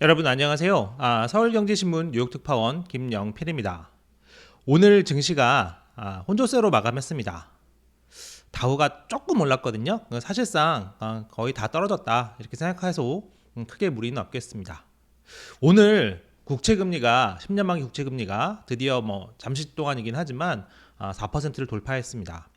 여러분 안녕하세요. 아, 서울경제신문 뉴욕특파원 김영필입니다. 오늘 증시가 아, 혼조세로 마감했습니다. 다우가 조금 올랐거든요. 사실상 아, 거의 다 떨어졌다 이렇게 생각해서 음, 크게 무리는 없겠습니다. 오늘 국채금리가 10년 만기 국채금리가 드디어 뭐 잠시 동안이긴 하지만 아, 4%를 돌파했습니다.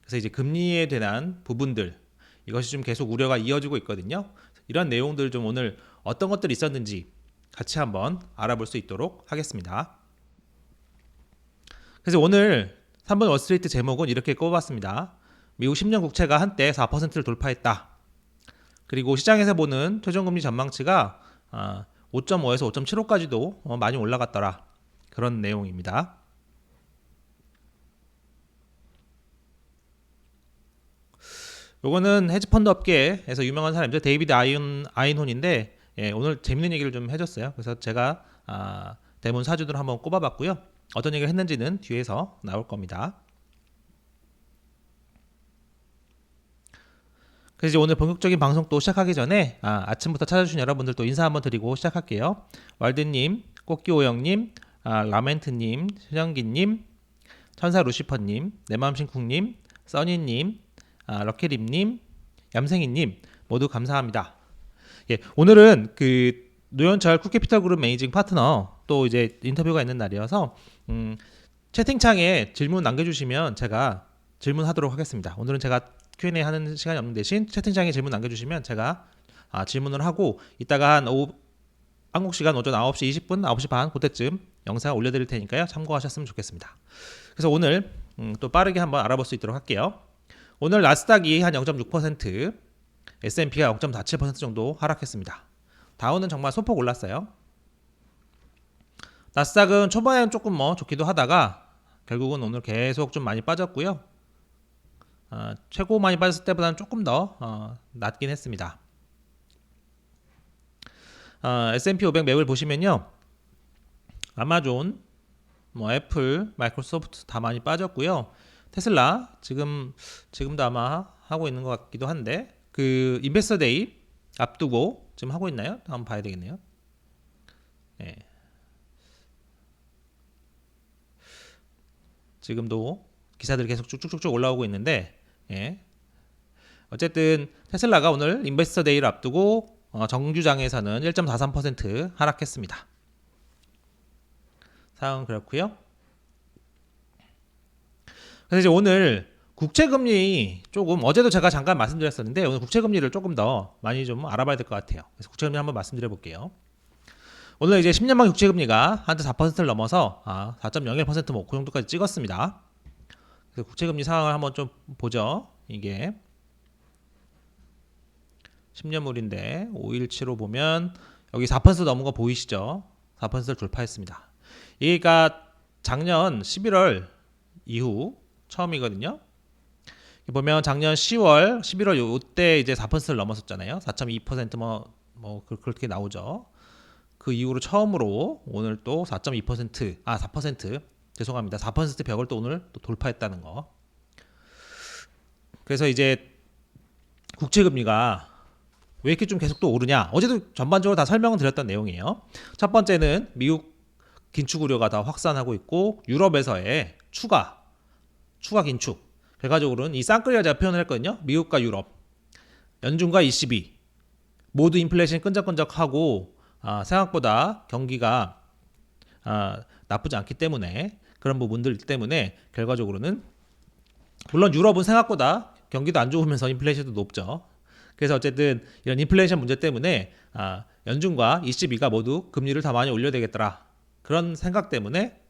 그래서 이제 금리에 대한 부분들 이것이 좀 계속 우려가 이어지고 있거든요. 이런 내용들 좀 오늘 어떤 것들이 있었는지 같이 한번 알아볼 수 있도록 하겠습니다. 그래서 오늘 3번 월스트리트 제목은 이렇게 꼽았습니다. 미국 10년 국채가 한때 4%를 돌파했다. 그리고 시장에서 보는 최종금리 전망치가 5.5에서 5.75까지도 많이 올라갔더라. 그런 내용입니다. 요거는 헤지펀드 업계에서 유명한 사람이죠. 데이비드 아이온, 아인혼인데 예, 오늘 재밌는 얘기를 좀 해줬어요. 그래서 제가 아, 대문 사주들 한번 꼽아봤고요. 어떤 얘기를 했는지는 뒤에서 나올 겁니다. 그래서 이제 오늘 본격적인 방송 또 시작하기 전에 아, 침부터 찾아주신 여러분들 또 인사 한번 드리고 시작할게요. 월드님, 꽃기오영님, 아, 라멘트님, 수정기님, 천사 루시퍼님, 내맘신쿵님, 써니님, 아, 럭키림님, 얌생이님 모두 감사합니다. 예, 오늘은 그 노현철 쿠캐피탈 그룹 매니징 파트너 또 이제 인터뷰가 있는 날이어서 음, 채팅창에 질문 남겨주시면 제가 질문하도록 하겠습니다. 오늘은 제가 Q&A 하는 시간이 없는 대신 채팅창에 질문 남겨주시면 제가 아, 질문을 하고 이따가 한 오후 한국 시간 오전 9시 20분, 9시 반 그때쯤 영상 올려드릴 테니까요. 참고하셨으면 좋겠습니다. 그래서 오늘 음, 또 빠르게 한번 알아볼 수 있도록 할게요. 오늘 나스닥이 한 0.6%, S&P가 0.47% 정도 하락했습니다. 다우는 정말 소폭 올랐어요. 나스닥은 초반에는 조금 뭐 좋기도 하다가 결국은 오늘 계속 좀 많이 빠졌고요. 어, 최고 많이 빠졌을 때보다는 조금 더 어, 낮긴 했습니다. 어, S&P 500 맵을 보시면요. 아마존, 뭐 애플, 마이크로소프트 다 많이 빠졌고요. 테슬라 지금 지금도 아마 하고 있는 것 같기도 한데 그 인베스터 데이 앞두고 지금 하고 있나요? 한번 봐야 되겠네요. 네. 지금도 기사들이 계속 쭉쭉쭉쭉 올라오고 있는데 예. 어쨌든 테슬라가 오늘 인베스터 데이를 앞두고 어, 정규장에서는 1.43% 하락했습니다. 상황 그렇고요. 그래서 이제 오늘 국채금리 조금 어제도 제가 잠깐 말씀드렸었는데 오늘 국채금리를 조금 더 많이 좀 알아봐야 될 것 같아요. 그래서 국채금리 한번 말씀드려 볼게요. 오늘 이제 10년만 국채금리가 한때 4%를 넘어서 아, 4.01%뭐 그 정도까지 찍었습니다. 그래서 국채금리 상황을 한번 좀 보죠. 이게 10년물인데 517로 보면 여기 4% 넘은 거 보이시죠? 4%를 돌파했습니다. 얘가 작년 11월 이후 처음이거든요. 보면 작년 10월, 11월 요때 이제 4%를 넘었었잖아요. 4.2%뭐 뭐 그렇게 나오죠. 그 이후로 처음으로 오늘 또 4.2%, 아 4% 죄송합니다. 4% 벽을 또 오늘 또 돌파했다는 거. 그래서 이제 국채 금리가 왜 이렇게 좀 계속 또 오르냐? 어제도 전반적으로 다 설명을 드렸던 내용이에요. 첫 번째는 미국 긴축 우려가 더 확산하고 있고 유럽에서의 추가 추가 긴축. 결과적으로는 이 쌍끌이가 제가 표현을 했거든요. 미국과 유럽, 연준과 ECB 모두 인플레이션이 끈적끈적하고 아, 생각보다 경기가 아, 나쁘지 않기 때문에 그런 부분들 때문에 결과적으로는 물론 유럽은 생각보다 경기도 안 좋으면서 인플레이션도 높죠. 그래서 어쨌든 이런 인플레이션 문제 때문에 아, 연준과 ECB가 모두 금리를 더 많이 올려야 되겠더라 그런 생각 때문에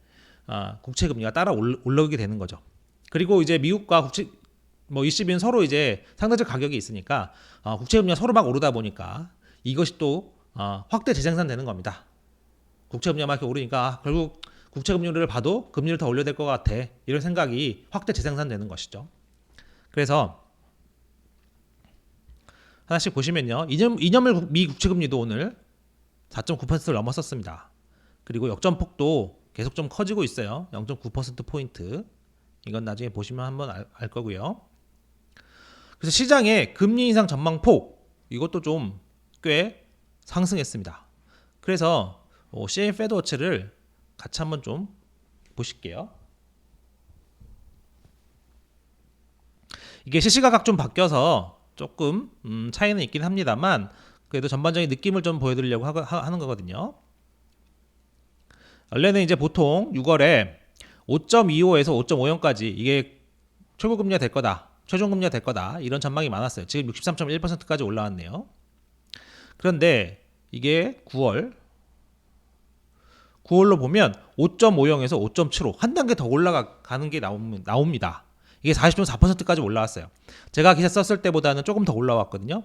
아, 국채 금리가 따라 올라오게 되는 거죠. 그리고 이제 미국과 국채 뭐 ECB는 서로 이제 상대적 가격이 있으니까 어, 국채 금리가 서로 막 오르다 보니까 이것이 또 어, 확대 재생산되는 겁니다. 국채 금리가 막 이렇게 오르니까 아, 결국 국채 금리를 봐도 금리를 더 올려야 될 것 같아 이런 생각이 확대 재생산되는 것이죠. 그래서 하나씩 보시면요. 2년, 2년물 미 국채 금리도 오늘 4.9%를 넘었었습니다. 그리고 역전폭도 계속 좀 커지고 있어요. 0.9% 포인트. 이건 나중에 보시면 한번 알, 알 거고요. 그래서 시장의 금리 인상 전망폭 이것도 좀 꽤 상승했습니다. 그래서 어, CM 페드워치를 같이 한번 좀 보실게요. 이게 시시각각 좀 바뀌어서 조금 음, 차이는 있긴 합니다만 그래도 전반적인 느낌을 좀 보여드리려고 하, 하- 하는 거거든요. 원래는 이제 보통 6월에 5.25에서 5.50까지 이게 최고 금리가 될 거다, 최종 금리가 될 거다 이런 전망이 많았어요. 지금 63.1%까지 올라왔네요. 그런데 이게 9월 9월로 보면 5.50에서 5.75 한 단계 더 올라가는 게 나옵- 나옵니다. 이게 40.4%까지 올라왔어요. 제가 기사 썼을 때보다는 조금 더 올라왔거든요.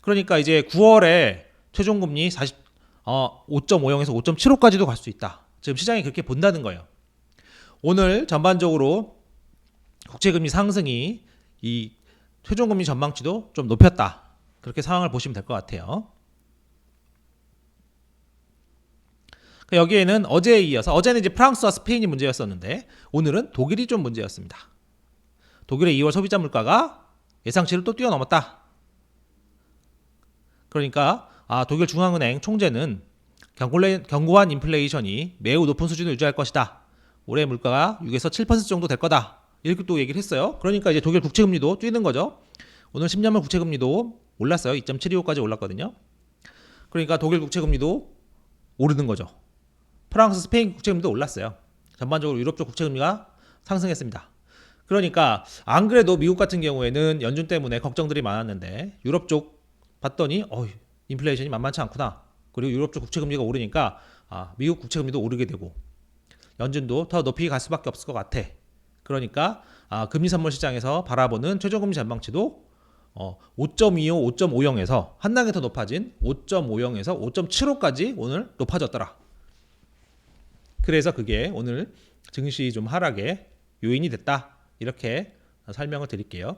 그러니까 이제 9월에 최종 금리 40, 어, 5.50에서 5.75까지도 갈 수 있다. 지금 시장이 그렇게 본다는 거예요. 오늘 전반적으로 국채금리 상승이 이 최종금리 전망치도 좀 높였다. 그렇게 상황을 보시면 될 것 같아요. 그 여기에는 어제에 이어서 어제는 이제 프랑스와 스페인이 문제였었는데 오늘은 독일이 좀 문제였습니다. 독일의 2월 소비자 물가가 예상치를 또 뛰어넘었다. 그러니까 아, 독일 중앙은행 총재는 경고래, 견고한 인플레이션이 매우 높은 수준을 유지할 것이다. 올해 물가가 6에서 7% 정도 될 거다. 이렇게 또 얘기를 했어요. 그러니까 이제 독일 국채 금리도 뛰는 거죠. 오늘 10년물 국채 금리도 올랐어요. 2.725까지 올랐거든요. 그러니까 독일 국채 금리도 오르는 거죠. 프랑스, 스페인 국채 금리도 올랐어요. 전반적으로 유럽 쪽 국채 금리가 상승했습니다. 그러니까 안 그래도 미국 같은 경우에는 연준 때문에 걱정들이 많았는데 유럽 쪽 봤더니 어 인플레이션이 만만치 않구나. 그리고 유럽 쪽 국채 금리가 오르니까 아, 미국 국채 금리도 오르게 되고 연준도 더 높이 갈 수밖에 없을 것 같아. 그러니까 아, 금리 선물 시장에서 바라보는 최저 금리 전망치도 어, 5.25, 5.50에서 한 단계 더 높아진 5.50에서 5.75까지 오늘 높아졌더라. 그래서 그게 오늘 증시 좀 하락의 요인이 됐다. 이렇게 설명을 드릴게요.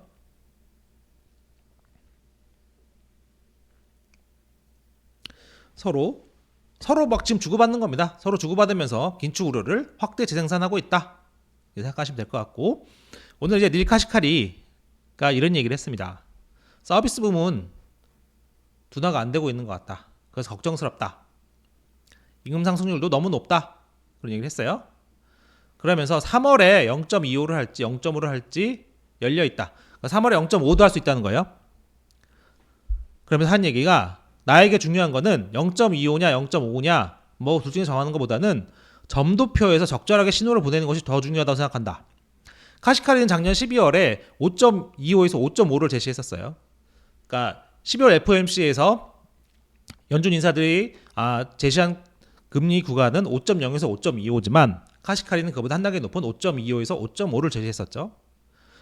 서로 서로 막 지금 주고받는 겁니다. 서로 주고받으면서 긴축 우려를 확대 재생산하고 있다. 이렇게 생각하시면 될 것 같고 오늘 이제 닐 카시카리가 이런 얘기를 했습니다. 서비스 부문 둔화가 안 되고 있는 것 같다. 그래서 걱정스럽다. 임금 상승률도 너무 높다. 그런 얘기를 했어요. 그러면서 3월에 0.25를 할지 0.5를 할지 열려 있다. 그러니까 3월에 0.5도 할 수 있다는 거예요. 그러면서 한 얘기가 나에게 중요한 거는 0.25냐 0.5냐 뭐 둘 중에 정하는 것보다는 점도표에서 적절하게 신호를 보내는 것이 더 중요하다고 생각한다. 카시카리는 작년 12월에 5.25에서 5.5를 제시했었어요. 그러니까 12월 FOMC에서 연준 인사들이 아, 제시한 금리 구간은 5.0에서 5.25지만 카시카리는 그보다 한 단계 높은 5.25에서 5.5를 제시했었죠.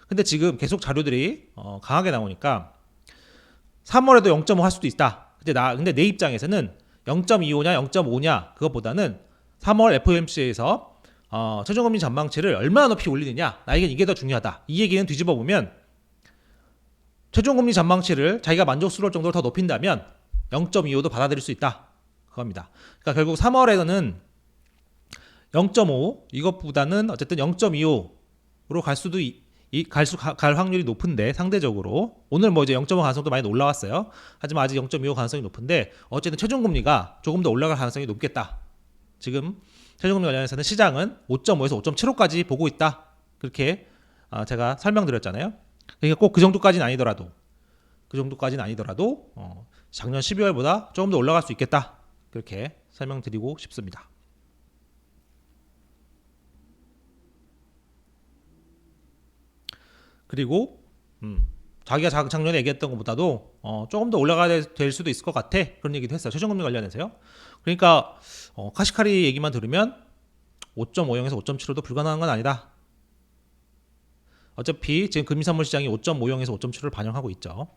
근데 지금 계속 자료들이 어, 강하게 나오니까 3월에도 0.5 할 수도 있다. 근데 나 근데 내 입장에서는 0.25냐 0.5냐 그것보다는 3월 FOMC에서 어, 최종금리 전망치를 얼마나 높이 올리느냐 나에겐 이게 더 중요하다. 이 얘기는 뒤집어 보면 최종금리 전망치를 자기가 만족스러울 정도로 더 높인다면 0.25도 받아들일 수 있다. 그겁니다. 그러니까 결국 3월에는 0.5 이것보다는 어쨌든 0.25로 갈 수도 이, 이 갈수 갈 확률이 높은데 상대적으로 오늘 뭐 이제 0.5 가능성도 많이 올라왔어요. 하지만 아직 0.25 가능성이 높은데 어쨌든 최종 금리가 조금 더 올라갈 가능성이 높겠다. 지금 최종 금리 관련해서는 시장은 5.5에서 5.75까지 보고 있다. 그렇게 아, 제가 설명드렸잖아요. 그러니까 꼭 그 정도까지는 아니더라도 그 정도까지는 아니더라도 어, 작년 12월보다 조금 더 올라갈 수 있겠다. 그렇게 설명드리고 싶습니다. 그리고 음, 자기가 작- 작년에 얘기했던 것보다도 어, 조금 더 올라가야 될 수도 있을 것 같아. 그런 얘기도 했어요. 최저금리 관련해서요. 그러니까 어, 카시카리 얘기만 들으면 5.50에서 5.75도 불가능한 건 아니다. 어차피 지금 금리 선물 시장이 5.50에서 5.7을 반영하고 있죠.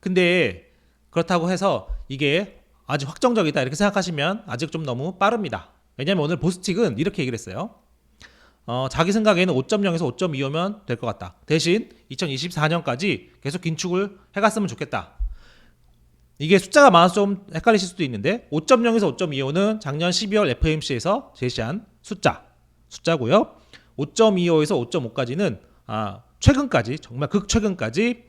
근데 그렇다고 해서 이게 아직 확정적이다. 이렇게 생각하시면 아직 좀 너무 빠릅니다. 왜냐하면 오늘 보스틱은 이렇게 얘기를 했어요 어, 자기 생각에는 5.0에서 5.25면 될 것 같다. 대신 2024년까지 계속 긴축을 해갔으면 좋겠다. 이게 숫자가 많아서 좀 헷갈리실 수도 있는데 5.0에서 5.25는 작년 12월 FOMC에서 제시한 숫자 숫자고요. 5.25에서 5.5까지는 아, 최근까지 정말 극 최근까지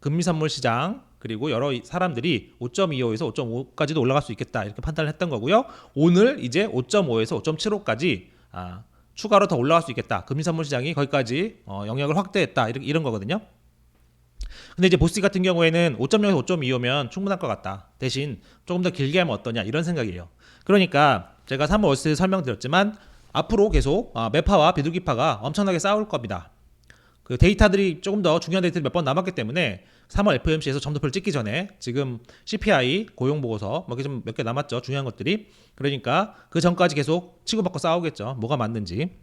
금리 선물 시장 그리고 여러 이- 사람들이 5.25에서 5.5까지도 올라갈 수 있겠다 이렇게 판단을 했던 거고요. 오늘 이제 5.5에서 5.75까지 아, 추가로 더 올라갈 수 있겠다. 금리선물 시장이 거기까지 어, 영역을 확대했다 이런, 이런 거거든요. 근데 이제 보스 같은 경우에는 5.0에서 5.25면 충분할 것 같다. 대신 조금 더 길게 하면 어떠냐 이런 생각이에요. 그러니까 제가 3월 월세 설명드렸지만 앞으로 계속 아, 매파와 비둘기파가 엄청나게 싸울 겁니다. 그 데이터들이 조금 더 중요한 데이터들이 몇 번 남았기 때문에 3월 FOMC에서 점도표를 찍기 전에 지금 CPI 고용 보고서 뭐 좀 몇 개 남았죠 중요한 것들이 그러니까 그 전까지 계속 치고받고 싸우겠죠 뭐가 맞는지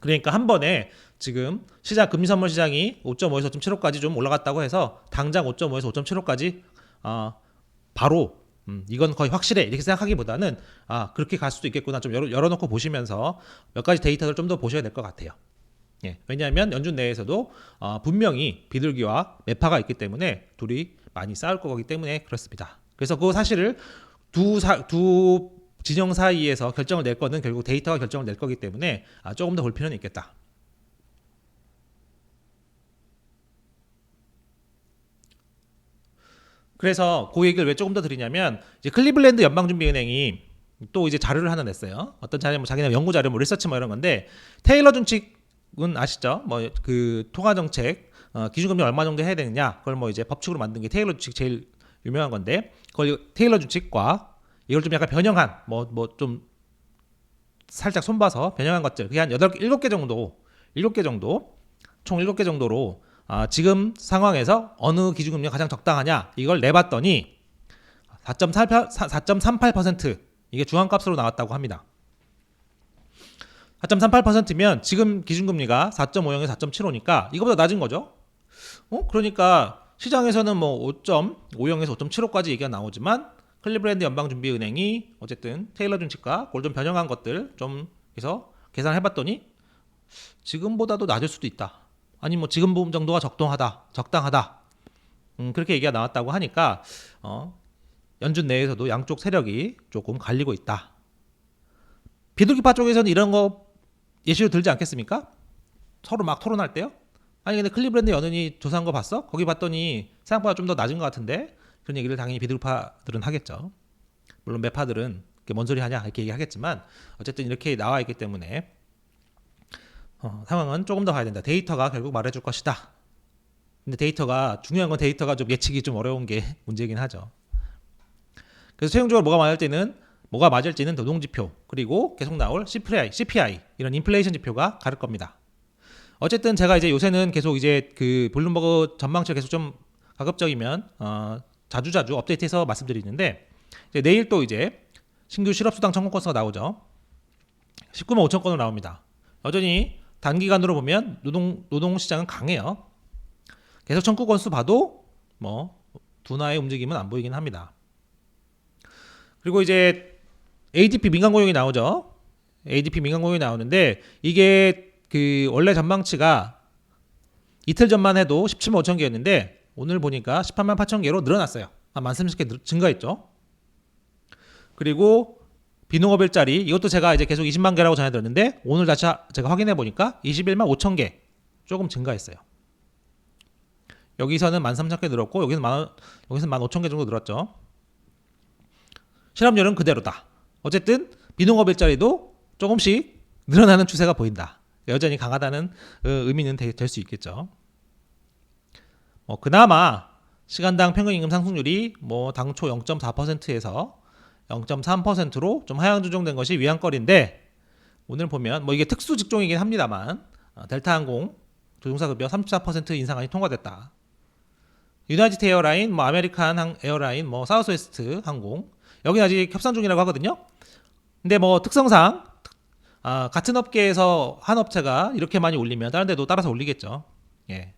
그러니까 한 번에 지금 시장 금리 선물 시장이 5.5에서 5.75까지 좀 올라갔다고 해서 당장 5.5에서 5.75까지 어, 바로 음, 이건 거의 확실해 이렇게 생각하기보다는 아 그렇게 갈 수도 있겠구나 좀 열어, 열어놓고 보시면서 몇 가지 데이터를 좀 더 보셔야 될 것 같아요. 예, 왜냐하면 연준 내에서도 어, 분명히 비둘기와 매파가 있기 때문에 둘이 많이 싸울 거기 때문에 그렇습니다. 그래서 그 사실을 두, 사, 두 진영 사이에서 결정을 낼 거는 결국 데이터가 결정을 낼 거기 때문에 아, 조금 더 볼 필요는 있겠다. 그래서 그 얘기를 왜 조금 더 드리냐면 이제 클리블랜드 연방준비은행이 또 이제 자료를 하나 냈어요. 어떤 자료 뭐 자기네 연구 자료 뭐 리서치 뭐 이런 건데 테일러 준칙 은 아시죠? 뭐 그 통화 정책 어, 기준금리 얼마 정도 해야 되느냐 그걸 뭐 이제 법칙으로 만든 게 테일러 준칙 제일 유명한 건데 그걸 테일러 준칙과 이걸 좀 약간 변형한 뭐 뭐 좀 살짝 손봐서 변형한 것들 그게 한 여덟 개 일곱 개 정도 일곱 개 정도 총 일곱 개 정도로 아, 지금 상황에서 어느 기준금리가 가장 적당하냐 이걸 내봤더니 4.38, 4.38% 이게 중앙값으로 나왔다고 합니다. 4.38%면 지금 기준금리가 4.50에서 4.75니까 이거보다 낮은 거죠. 어? 그러니까 시장에서는 뭐 5.50에서 5.75까지 얘기가 나오지만 클리브랜드 연방준비은행이 어쨌든 테일러 준칙과 좀 변형한 것들 좀 해서 계산을 해봤더니 지금보다도 낮을 수도 있다. 아니 뭐 지금 부분 정도가 적당하다, 적당하다. 음, 그렇게 얘기가 나왔다고 하니까 어, 연준 내에서도 양쪽 세력이 조금 갈리고 있다. 비둘기파 쪽에서는 이런 거 예시로 들지 않겠습니까? 서로 막 토론할 때요. 아니 근데 클리브랜드 연은이 조사한 거 봤어? 거기 봤더니 생각보다 좀 더 낮은 것 같은데 그런 얘기를 당연히 비둘기파들은 하겠죠. 물론 매파들은 뭔 소리 하냐 이렇게 얘기하겠지만 어쨌든 이렇게 나와 있기 때문에 어, 상황은 조금 더 봐야 된다. 데이터가 결국 말해줄 것이다. 근데 데이터가 중요한 건 데이터가 좀 예측이 좀 어려운 게 문제긴 하죠. 그래서 최종적으로 뭐가 맞을지는 뭐가 맞을지는 노동지표 그리고 계속 나올 CPI, CPI 이런 인플레이션 지표가 가를 겁니다. 어쨌든 제가 이제 요새는 계속 이제 그 블룸버그 전망치를 계속 좀 가급적이면 어, 자주자주 업데이트해서 말씀드리는데 내일 또 이제 신규 실업수당 청구 건수가 나오죠. 19만 5천 건으로 나옵니다. 여전히 단기간으로 보면 노동 노동 시장은 강해요. 계속 청구 건수 봐도 뭐 둔화의 움직임은 안 보이긴 합니다. 그리고 이제 ADP 민간 고용이 나오죠. ADP 민간 고용이 나오는데 이게 그 원래 전망치가 이틀 전만 해도 17만 5천 개였는데 오늘 보니까 18만 8천 개로 늘어났어요. 한 1,300개 늘- 증가했죠. 그리고 비농업 일자리 이것도 제가 이제 계속 20만 개라고 전해드렸는데 오늘 다시 하- 제가 확인해 보니까 21만 5천 개 조금 증가했어요. 여기서는 13,000개 늘었고 여기서 만 여기서 15,000개 정도 늘었죠. 실업률은 그대로다. 어쨌든 비농업 일자리도 조금씩 늘어나는 추세가 보인다. 여전히 강하다는 어, 의미는 될 수 있겠죠. 뭐 그나마 시간당 평균 임금 상승률이 뭐 당초 0.4%에서 0.3%로 좀 하향 조정된 것이 위안거리인데 오늘 보면 뭐 이게 특수 직종이긴 합니다만 어, 델타항공 조종사 급여 34% 인상안이 통과됐다. 유나이티드 에어라인, 뭐 아메리칸 항- 에어라인, 뭐 사우스웨스트 항공 여기 아직 협상 중이라고 하거든요. 근데 뭐 특성상 아, 같은 업계에서 한 업체가 이렇게 많이 올리면 다른 데도 따라서 올리겠죠. 예.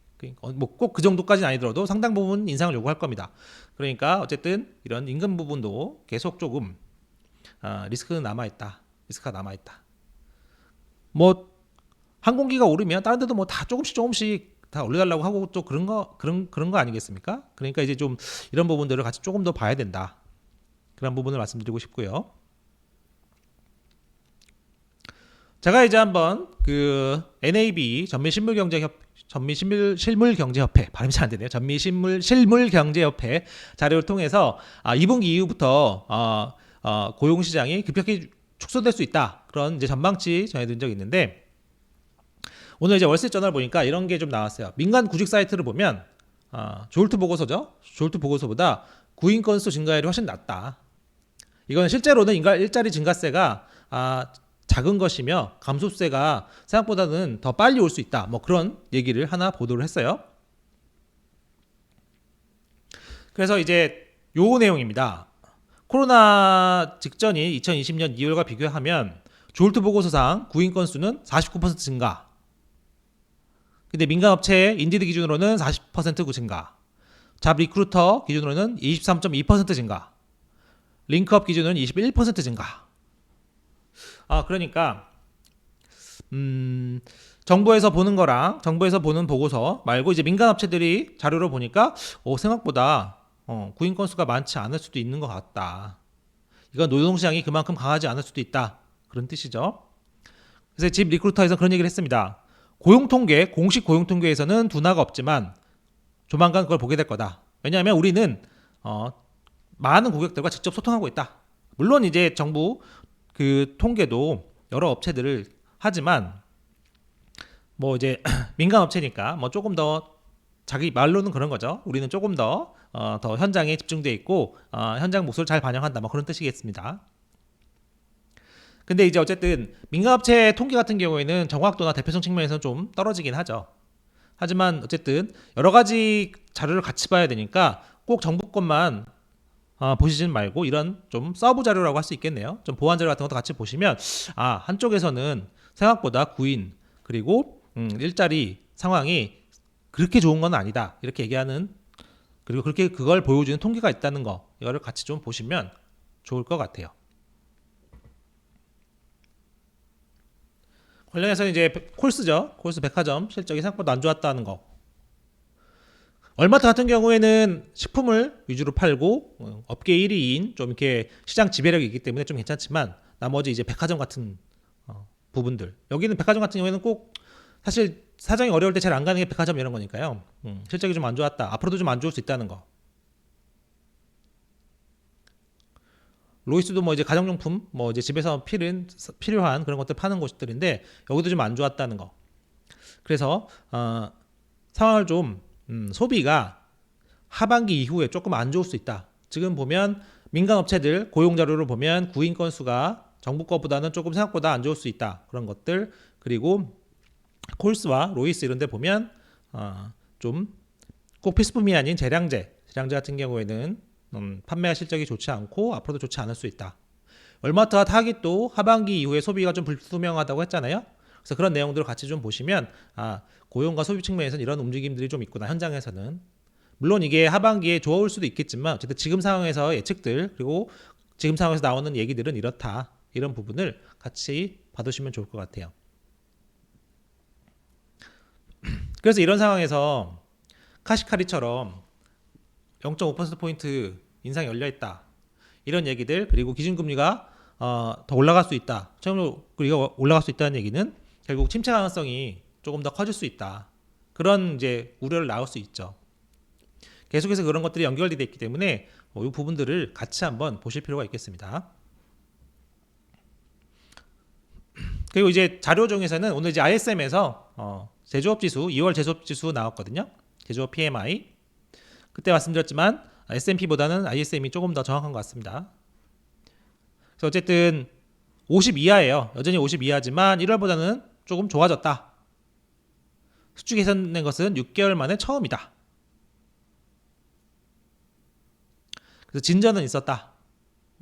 뭐 꼭 그 정도까지는 아니더라도 상당 부분 인상을 요구할 겁니다. 그러니까 어쨌든 이런 임금 부분도 계속 조금 아, 리스크는 남아 있다. 리스크가 남아 있다. 뭐 항공기가 오르면 다른 데도 뭐 다 조금씩 조금씩 다 올려달라고 하고 또 그런 거 그런 그런 거 아니겠습니까? 그러니까 이제 좀 이런 부분들을 같이 조금 더 봐야 된다. 그런 부분을 말씀드리고 싶고요. 제가 이제 한번 그 NAB 전미 신물경제 협 전미 실물, 실물 경제 협회 발음이 잘 안 되네요. 전미 실물 실물 경제 협회 자료를 통해서 아, 2분기 이후부터 어, 어, 고용 시장이 급격히 축소될 수 있다. 그런 이제 전망치 전해드린 적이 있는데 오늘 이제 월세 전화를 보니까 이런 게 좀 나왔어요. 민간 구직 사이트를 보면 아, 졸트 보고서죠. 졸트 보고서보다 구인 건수 증가율이 훨씬 낮다. 이건 실제로는 인가 일자리 증가세가 아, 작은 것이며 감소세가 생각보다는 더 빨리 올 수 있다. 뭐 그런 얘기를 하나 보도를 했어요. 그래서 이제 요 내용입니다. 코로나 직전인 2020년 2월과 비교하면 졸트 보고서상 구인 건수는 49% 증가. 근데 민간 업체 인디드 기준으로는 40% 증가. 잡 리크루터 기준으로는 23.2% 증가. 링크업 기준은 21% 증가. 아, 그러니까 음, 정부에서 보는 거랑 정부에서 보는 보고서 말고 이제 민간 업체들이 자료를 보니까 어, 생각보다 어, 구인 건수가 많지 않을 수도 있는 것 같다. 이건 노동 시장이 그만큼 강하지 않을 수도 있다. 그런 뜻이죠. 그래서 집 리크루터에서 그런 얘기를 했습니다. 고용 통계, 공식 고용 통계에서는 둔화가 없지만 조만간 그걸 보게 될 거다. 왜냐하면 우리는 어, 많은 고객들과 직접 소통하고 있다. 물론 이제 정부 그 통계도 여러 업체들을 하지만 뭐 이제 민간 업체니까 뭐 조금 더 자기 말로는 그런 거죠. 우리는 조금 더, 어, 더 현장에 집중돼 있고 어, 현장 목소리를 잘 반영한다. 뭐 그런 뜻이겠습니다. 근데 이제 어쨌든 민간 업체 통계 같은 경우에는 정확도나 대표성 측면에서는 좀 떨어지긴 하죠. 하지만 어쨌든 여러 가지 자료를 같이 봐야 되니까 꼭 정부 것만 아, 보시진 말고 이런 좀 서브 자료라고 할 수 있겠네요. 좀 보완 자료 같은 것도 같이 보시면 아 한쪽에서는 생각보다 구인 그리고 음, 일자리 상황이 그렇게 좋은 건 아니다 이렇게 얘기하는 그리고 그렇게 그걸 보여주는 통계가 있다는 거 이거를 같이 좀 보시면 좋을 것 같아요. 관련해서 이제 콜스죠. 콜스 백화점 실적이 생각보다 안 좋았다는 거. 얼마트 같은 경우에는 식품을 위주로 팔고 어, 업계 1위인 좀 이렇게 시장 지배력이 있기 때문에 좀 괜찮지만 나머지 이제 백화점 같은 어, 부분들 여기는 백화점 같은 경우에는 꼭 사실 사정이 어려울 때잘안 가는 게 백화점 이런 거니까요. 음, 실적이 좀 안 좋았다. 앞으로도 좀 안 좋을 수 있다는 거. 로이스도 뭐 이제 가정용품, 뭐 이제 집에서 필은 필요한 그런 것들 파는 곳들인데 여기도 좀 안 좋았다는 거. 그래서 어, 상황을 좀 음, 소비가 하반기 이후에 조금 안 좋을 수 있다. 지금 보면 민간 업체들 고용 자료를 보면 구인 건수가 정부 것보다는 조금 생각보다 안 좋을 수 있다. 그런 것들 그리고 콜스와 로이스 이런 데 보면 어, 좀꼭 필수품이 아닌 재량제, 재량제 같은 경우에는 음, 판매가 실적이 좋지 않고 앞으로도 좋지 않을 수 있다. 월마트와 타깃도 하반기 이후에 소비가 좀 불투명하다고 했잖아요. 그래서 그런 내용들을 같이 좀 보시면 아 고용과 소비 측면에서는 이런 움직임들이 좀 있구나 현장에서는 물론 이게 하반기에 좋아올 수도 있겠지만 어쨌든 지금 상황에서 예측들 그리고 지금 상황에서 나오는 얘기들은 이렇다 이런 부분을 같이 봐두시면 좋을 것 같아요. 그래서 이런 상황에서 카시카리처럼 0.5%포인트 인상이 열려 있다. 이런 얘기들 그리고 기준금리가 어, 더 올라갈 수 있다. 처음으로 우리가 올라갈 수 있다는 얘기는 결국 침체 가능성이 조금 더 커질 수 있다. 그런 이제 우려를 나올 수 있죠. 계속해서 그런 것들이 연결되어 있기 때문에 어, 이 부분들을 같이 한번 보실 필요가 있겠습니다. 그리고 이제 자료 중에서는 오늘 이제 ISM에서 어, 제조업 지수 2월 제조업 지수 나왔거든요. 제조업 PMI 그때 말씀드렸지만 S&P보다는 ISM이 조금 더 정확한 것 같습니다. 그래서 어쨌든 50 이하예요. 여전히 50 이하지만 1월보다는 조금 좋아졌다. 수축 개선된 것은 6개월 만에 처음이다. 그래서 진전은 있었다.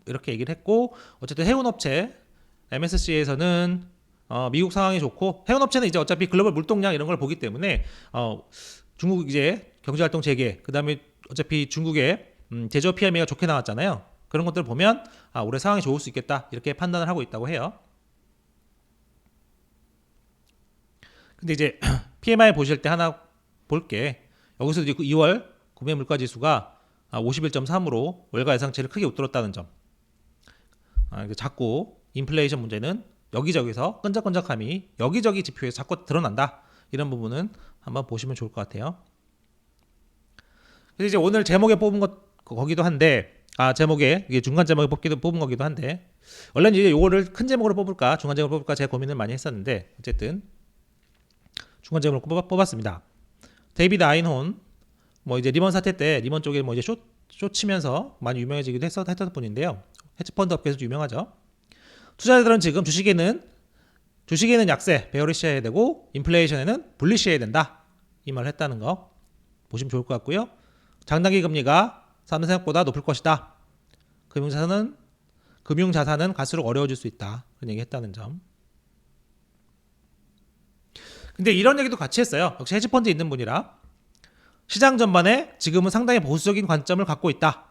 이렇게 얘기를 했고 어쨌든 해운업체 MSC에서는 어, 미국 상황이 좋고 해운업체는 이제 어차피 글로벌 물동량 이런 걸 보기 때문에 어, 중국 이제 경제활동 재개 그다음에 어차피 중국의 음, 제조업 PMI가 좋게 나왔잖아요. 그런 것들을 보면 아, 올해 상황이 좋을 수 있겠다 이렇게 판단을 하고 있다고 해요. 근데 이제 PMI 보실 때 하나 볼게 여기서도 2월 구매 물가 지수가 51.3으로 아, 월가 예상치를 크게 웃돌았다는 점. 아, 자꾸 인플레이션 문제는 여기저기서 끈적끈적함이 여기저기 지표에서 자꾸 드러난다. 이런 부분은 한번 보시면 좋을 것 같아요. 그래서 이제 오늘 제목에 뽑은 것 거기도 한데 아 제목에 이게 중간 제목에 뽑기도 뽑은 거기도 한데 원래는 이제 요거를 큰 제목으로 뽑을까 중간 제목으로 뽑을까 제가 고민을 많이 했었는데 어쨌든 중간 제목으로 뽑아, 뽑았 습니다. 데이비드 아인혼 뭐 이제 리먼 사태 때 리먼 쪽에 뭐 이제 쇼, 쇼 치면서 많이 유명해지기도 했었, 했던 분인데요. 헤지펀드 업계에서 유명하죠. 투자자들은 지금 주식에는 주식에는 약세 베어리시해야 되고 인플레이션에는 불리시해야 된다 이 말을 했다는 거 보시면 좋을 것 같고요. 장단기 금리가 사는 생각보다 높을 것이다. 금융자산은 금융자산은 갈수록 어려워질 수 있다 그런 얘기했다는 점. 근데 이런 얘기도 같이 했어요. 역시 헤지펀드 있는 분이라 시장 전반에 지금은 상당히 보수적인 관점을 갖고 있다.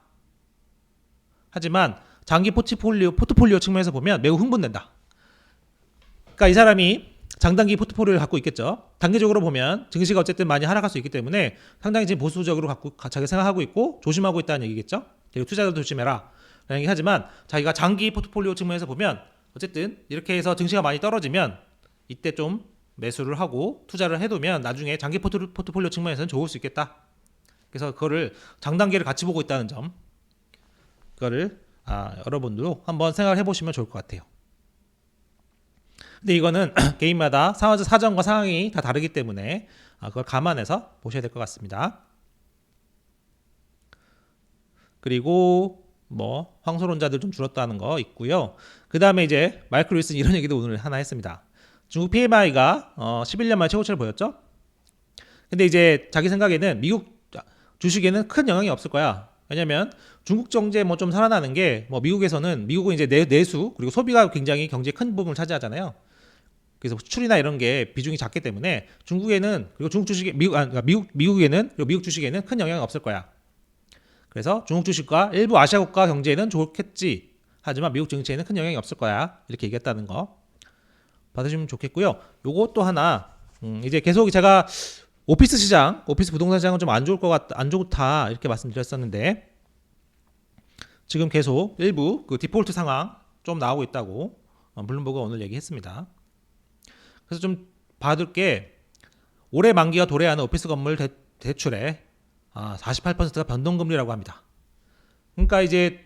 하지만 장기 포트폴리오 포트폴리오 측면에서 보면 매우 흥분된다. 그러니까 이 사람이 장단기 포트폴리오를 갖고 있겠죠. 단기적으로 보면 증시가 어쨌든 많이 하락할 수 있기 때문에 상당히 지금 보수적으로 갖고 가- 자기가 생각하고 있고 조심하고 있다는 얘기겠죠. 그리고 투자자도 조심해라. 라는 얘기 하지만 자기가 장기 포트폴리오 측면에서 보면 어쨌든 이렇게 해서 증시가 많이 떨어지면 이때 좀 매수를 하고 투자를 해두면 나중에 장기 포트- 포트폴리오 측면에서는 좋을 수 있겠다. 그래서 그거를 장단기를 같이 보고 있다는 점. 그거를 아, 여러분도 한번 생각을 해보시면 좋을 것 같아요. 근데 이거는 개인마다 사- 사정과 상황이 다 다르기 때문에 아, 그걸 감안해서 보셔야 될 것 같습니다. 그리고 뭐 황소론자들 좀 줄었다는 거 있고요. 그 다음에 이제 마이클 윌슨 이런 얘기도 오늘 하나 했습니다. 중국 PMI가 어, 11년 만에 최고치를 보였죠. 근데 이제 자기 생각에는 미국 주식에는 큰 영향이 없을 거야. 왜냐면 중국 경제 뭐 좀 살아나는 게 뭐 미국에서는 미국은 이제 내, 내수 그리고 소비가 굉장히 경제 큰 부분을 차지하잖아요. 그래서 수출이나 이런 게 비중이 작기 때문에 중국에는 그리고 중국 주식에 미국 아, 그러니까 미국 미국에는 그리고 미국 주식에는 큰 영향이 없을 거야. 그래서 중국 주식과 일부 아시아 국가 경제에는 좋겠지. 하지만 미국 증시에는 큰 영향이 없을 거야. 이렇게 얘기했다는 거 받으시면 좋겠고요. 또 하나 음, 이제 계속 제가 오피스 시장, 오피스 부동산 시장은 좀 안 좋을 것 같, 안 좋다 이렇게 말씀드렸었는데 지금 계속 일부 그 디폴트 상황 좀 나오고 있다고 어, 블룸버그가 오늘 얘기했습니다. 그래서 좀 받을 게 올해 만기가 도래하는 오피스 건물 대, 대출의 아, 48%가 변동금리라고 합니다. 그러니까 이제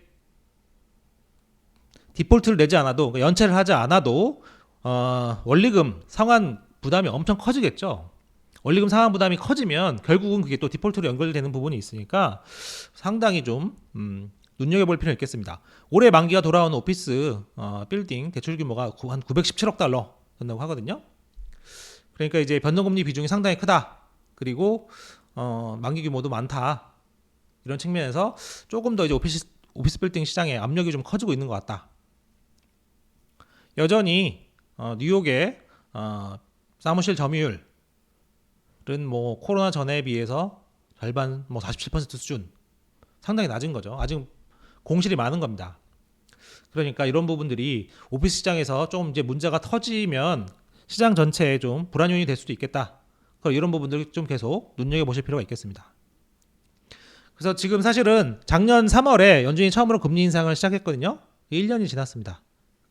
디폴트를 내지 않아도 그러니까 연체를 하지 않아도 어, 원리금 상환 부담이 엄청 커지겠죠. 원리금 상환 부담이 커지면 결국은 그게 또 디폴트로 연결되는 부분이 있으니까 상당히 좀 음, 눈여겨볼 필요는 있겠습니다. 올해 만기가 돌아오는 오피스 어, 빌딩 대출 규모가 구- 한 917억 달러 된다고 하거든요. 그러니까 이제 변동금리 비중이 상당히 크다. 그리고 어, 만기 규모도 많다. 이런 측면에서 조금 더 이제 오피스 오피스 빌딩 시장에 압력이 좀 커지고 있는 것 같다. 여전히 어, 뉴욕의 어, 사무실 점유율 은 뭐 코로나 전에 비해서 절반 뭐 47% 수준 상당히 낮은 거죠. 아직 공실이 많은 겁니다. 그러니까 이런 부분들이 오피스 시장에서 좀 이제 문제가 터지면 시장 전체에 좀 불안 요인이 될 수도 있겠다. 그럼 이런 부분들 좀 계속 눈여겨 보실 필요가 있겠습니다. 그래서 지금 사실은 작년 3월에 연준이 처음으로 금리 인상을 시작했거든요. 1년이 지났습니다.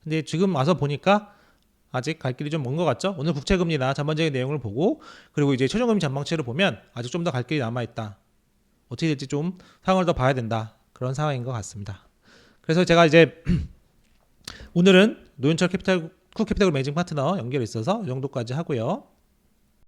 근데 지금 와서 보니까 아직 갈 길이 좀 먼 것 같죠? 오늘 국채금리나 전반적인 내용을 보고 그리고 이제 최종금리 전망치를 보면 아직 좀 더 갈 길이 남아 있다. 어떻게 될지 좀 상황을 더 봐야 된다. 그런 상황인 것 같습니다. 그래서 제가 이제 오늘은 노현철 캐피탈 쿠 캐피탈 매니징 파트너 연결이 있어서 이 정도까지 하고요.